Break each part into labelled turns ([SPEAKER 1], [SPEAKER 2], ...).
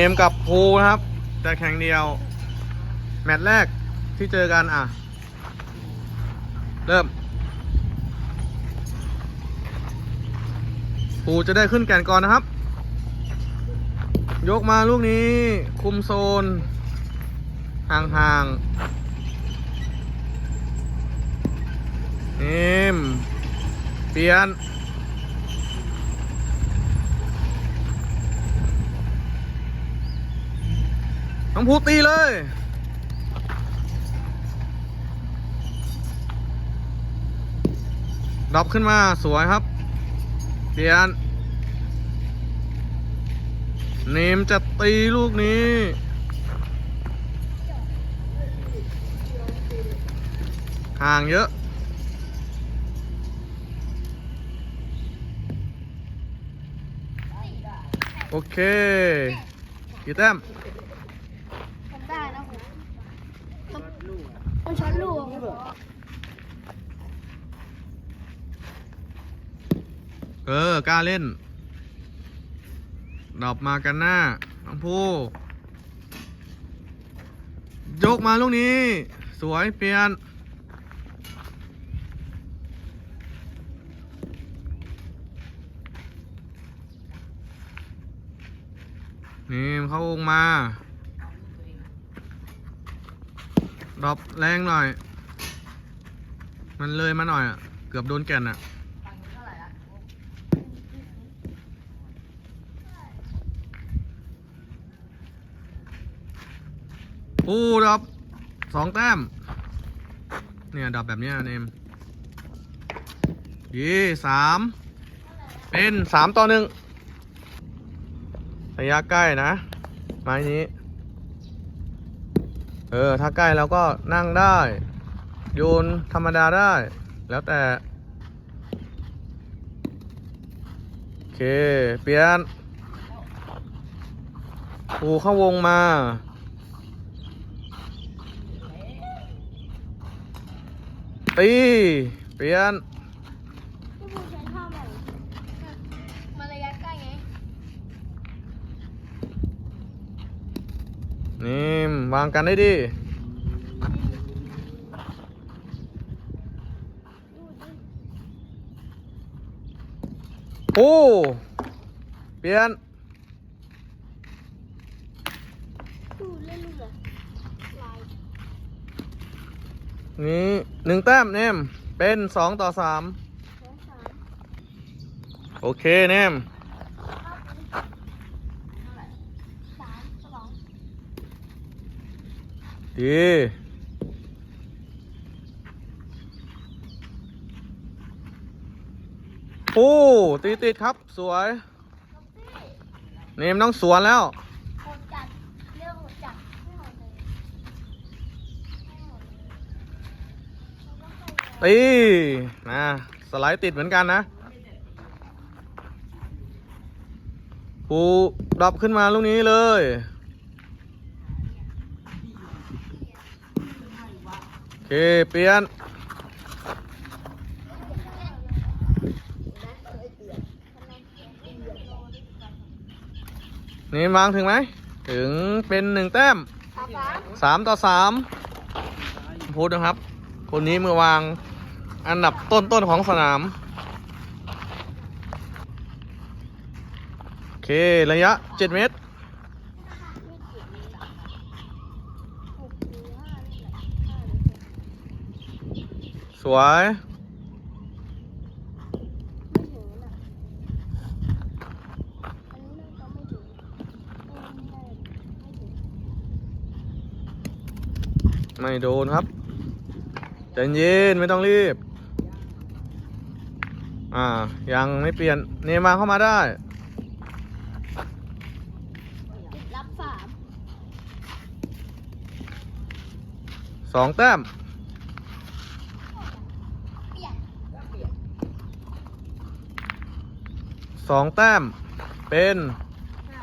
[SPEAKER 1] เกมกับภูนะครับ แต่แข่งเดียว แมตช์แรกที่เจอกันอะ เริ่มภูจะได้ขึ้นแก่นก่อนนะครับ ยกมาลูกนี้คุมโซน ห่างๆนิ่มเปลี่ยน น้องภูตีเลยดรอปขึ้นมาสวยครับเปลี่ยนเนมจะตีลูกนี้ ห่างเยอะโอเคกี่แต้ม
[SPEAKER 2] ทำได้นะผมมันช็อตลูก
[SPEAKER 1] เออกล้าเล่น ดอปมากันหน้าน้องผู้ยกมาลูกนี้ สวยเปลี่ยน นี่เข้าวงมา ดรอปแรงหน่อย มันเลยมาหน่อยอะ เกือบโดนแก่นอะ ปูดับสองแต้ม เนี่ยดับแบบเนี้ยเนมยี่สามเป็นสามต่อหนึ่งระยะใกล้นะ ไม้นี้ เออ ถ้าใกล้เราก็นั่งได้ โยนธรรมดาได้ แล้วแต่ โอเค เปลี่ยนปูเข้าวงมา ตี เปลี่ยน
[SPEAKER 2] ที่ผมใช้ท่าใหม่มาระยะใกล้ไง
[SPEAKER 1] นี่วางกันได้ดี โอ้ เปลี่ยน
[SPEAKER 2] ดูเล่นลูกแบบลาย
[SPEAKER 1] นี่หนึ่งแต้มเนมเป็นสองต่อสามโอเคเนมดีโอ้ตีติดครับสวย เนมต้องสวนแล้ว
[SPEAKER 2] โหดจัดเรื่องโหดจัดไม่โหดเลยไม่โหดเลย
[SPEAKER 1] ตีนะสไลด์ติดเหมือนกันนะปูดรอปขึ้นมาลูกนี้เลย โอเค เปลี่ยน นี่วางถึงไหม ถึงเป็นหนึ่งแต้ม
[SPEAKER 2] สามสาม
[SPEAKER 1] สามต่อสามพูดนะครับ คนนี้มือวาง อันดับต้นๆของสนาม โอเค ระยะ 7 เมตร สวย
[SPEAKER 2] ไม่
[SPEAKER 1] โดนครับใจเย็นไม่ต้องรีบ อ่า ยังไม่เปลี่ยน เนมาเข้ามาได้
[SPEAKER 2] ติดรับสาม
[SPEAKER 1] สองแต้ม
[SPEAKER 2] เปลี่ยน
[SPEAKER 1] สองแต้ม เป็น
[SPEAKER 2] ห้า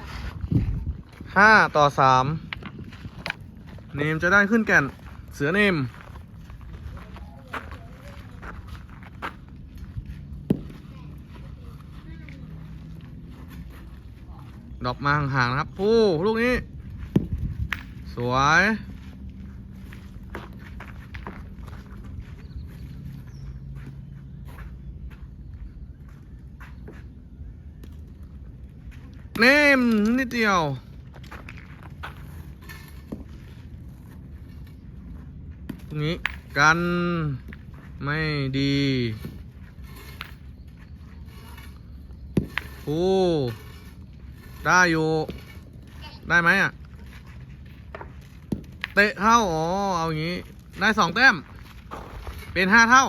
[SPEAKER 1] ห้าต่อสามเนมจะได้ขึ้นแก่น เสือเนม ดอกมาห่างๆนะครับผู้ลูกนี้ สวย เนมนิดเดียวตรงนี้กันไม่ดี โอ้ ได้อยู่ ได้ไหมอะ เตะเข้า อ๋อ เอาอย่างนี้ ได้สองแต้ม เป็นห้าเท่า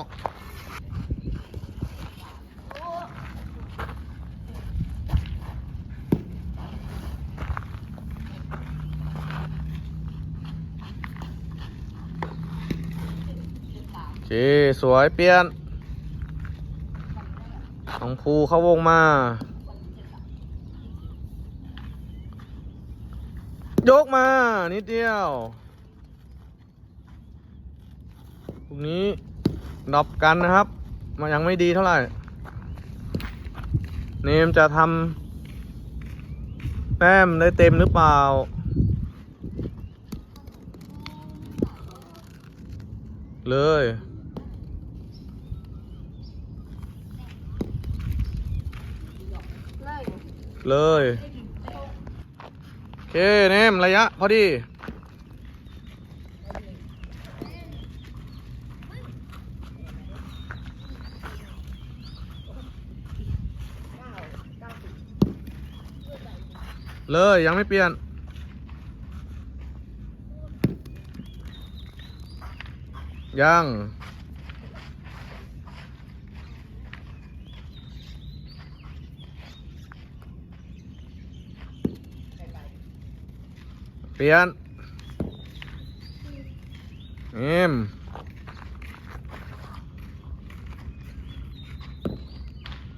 [SPEAKER 1] โอเค สวยเปลี่ยนน้องภูเข้าวงมา ยกมา นิดเดียวตรงนี้ดรอปกันนะครับ มันยังไม่ดีเท่าไหร่ เนมจะทำแต้มได้เต็มหรือเปล่า เลย
[SPEAKER 2] เลย
[SPEAKER 1] เลยโอเคเนมระยะ พอดีเลยยังไม่เปลี่ยน ยัง เปลี่ยนเอ็ม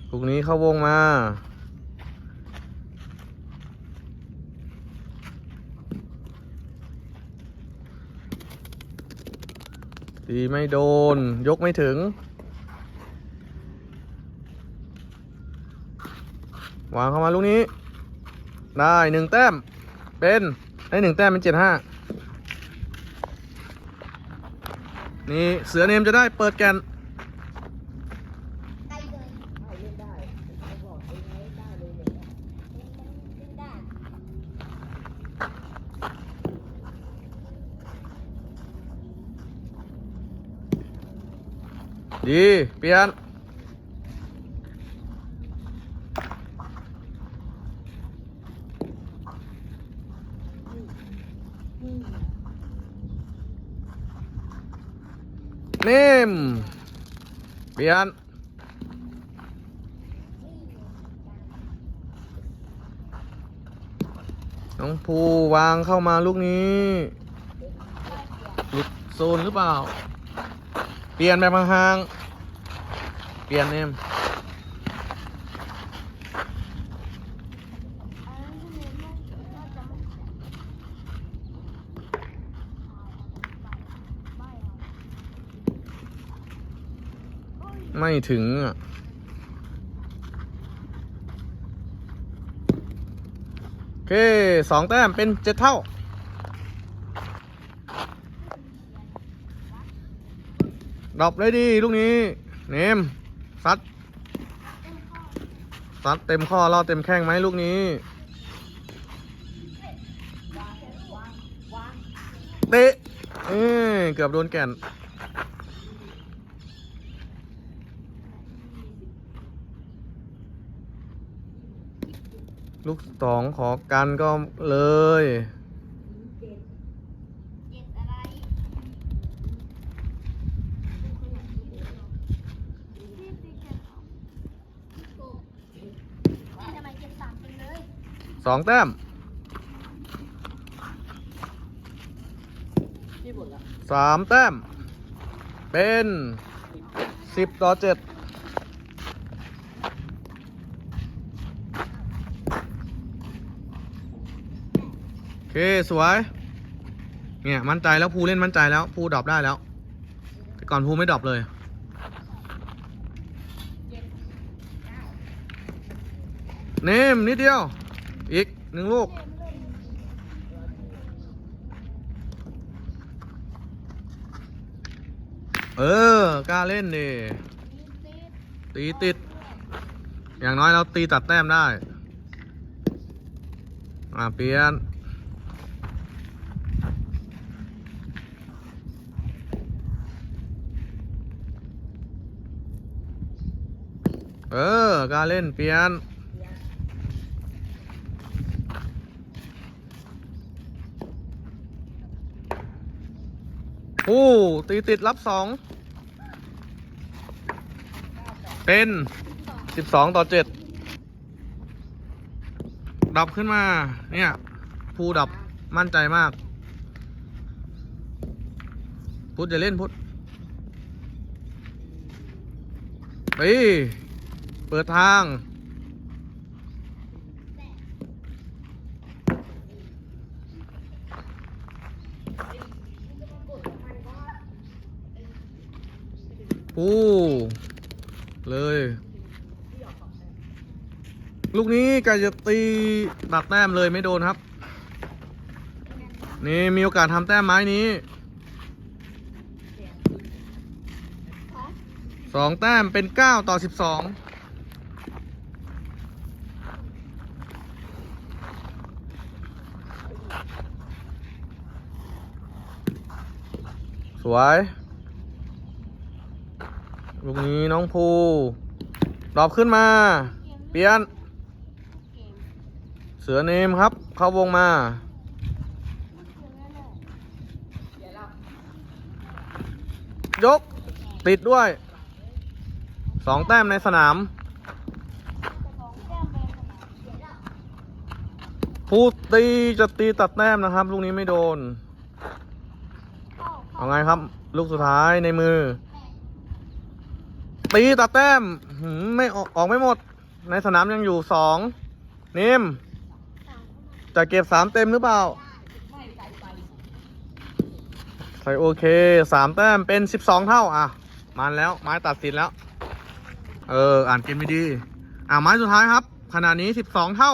[SPEAKER 1] พรุ่งนี้เข้าวงมา ตีไม่โดน ยกไม่ถึง วางเข้ามาลูกนี้ ได้หนึ่งแต้ม เป็น ได้หนึ่งแต้มเป็นเจ็ดห้านี่เสือเนมจะได้เปิดแกน
[SPEAKER 2] ดี เป
[SPEAKER 1] ลี่ยน นิ่มเปลี่ยนน้องภูวางเข้ามาลูกนี้หลุดโซนหรือเปล่า เปลี่ยนแบบห่างๆเปลี่ยนเนม
[SPEAKER 2] อันนั้นที่เล่นน่าจะไม่ ไม่
[SPEAKER 1] ถึงอะโอเคสองแต้มเป็นเจ็ดเท่าดรอปเลยดีลูกนี้ เนมซัดซัดเต็มข้อล่อเต็มแข้งไหมลูกนี้ เตะเอ้เกือบโดนแก่น ลูกสองขอกันก็เลย
[SPEAKER 2] สอง
[SPEAKER 1] แต้มสามแต้ม เป็นสิบต่อเจ็ด เคสวย เนี่ยมั่นใจแล้วภูเล่นมั่นใจแล้วภูดรอปได้แล้ว แต่ก่อนภูไม่ดรอปเลย เนมนิดเดียว อีกหนึ่งลูก เออกล้าเล่นดิตีติด อย่างน้อยเราตีตัดแต้มได้ อ่าเปลี่ยน เออกล้าเล่นเปลี่ยน โอ้ ตีติดรับสอง เป็นสิบสองต่อเจ็ด ดับขึ้นมา เนี่ย ภูดับมั่นใจมาก พุทธอย่าเล่นพุทธไป เปิดทาง ปู เลย ลูกนี้ก่จะตีตัดแต้มเลยไม่โดนครับ นี่ มีโอกาสทำแต้มไม้นี้สองแต้มเป็นเก้าต่อสิบสอง สวย ลูกนี้น้องภูดรอปขึ้นมา เปลี่ยน เสือเนมครับ เข้าวงมา ยก ติดด้วย สองแต้มในสนามผู้ตีจะตีตัดแต้มนะครับ ลูกนี้ไม่โดน เอาไงครับ ลูกสุดท้ายในมือ ตีตัดแต้มไม่ออกออกไม่หมด ในสนามยังอยู่สองนิมจะเก็บสามเต็มหรือเปล่าใส่โอเคสามแต้มเป็นสิบสองเท่าอะมาแล้วไม้ตัดสินแล้ว เออ อ่านเกมไม่ดี อะไม้สุดท้ายครับขณะนี้สิบสองเท่า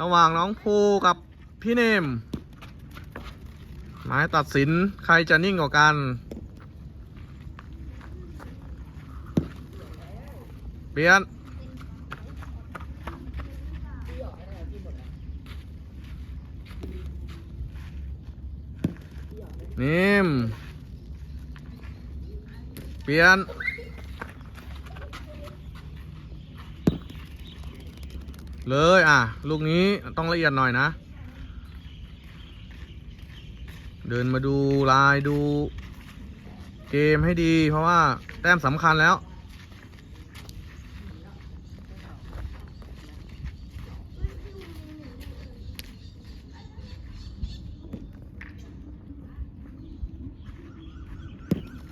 [SPEAKER 1] ระหว่างน้องภูกับพี่เนม ไม้ตัดสินใครจะนิ่งกว่ากัน เปลี่ยน นิ่ม เปลี่ยน เลยอะ ลูกนี้ต้องละเอียดหน่อยนะ เดินมาดูลายดู เกมให้ดี เพราะว่าแต้มสำคัญแล้ว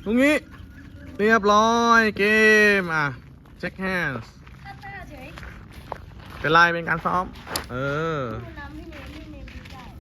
[SPEAKER 1] ตรงนี้ เรียบร้อยเกม อะ เช็คแฮนด์
[SPEAKER 2] ถ้าเต้าเฉย
[SPEAKER 1] เป็นไรเป็นการซ้อม เออ
[SPEAKER 2] ผู้นำพี่เนย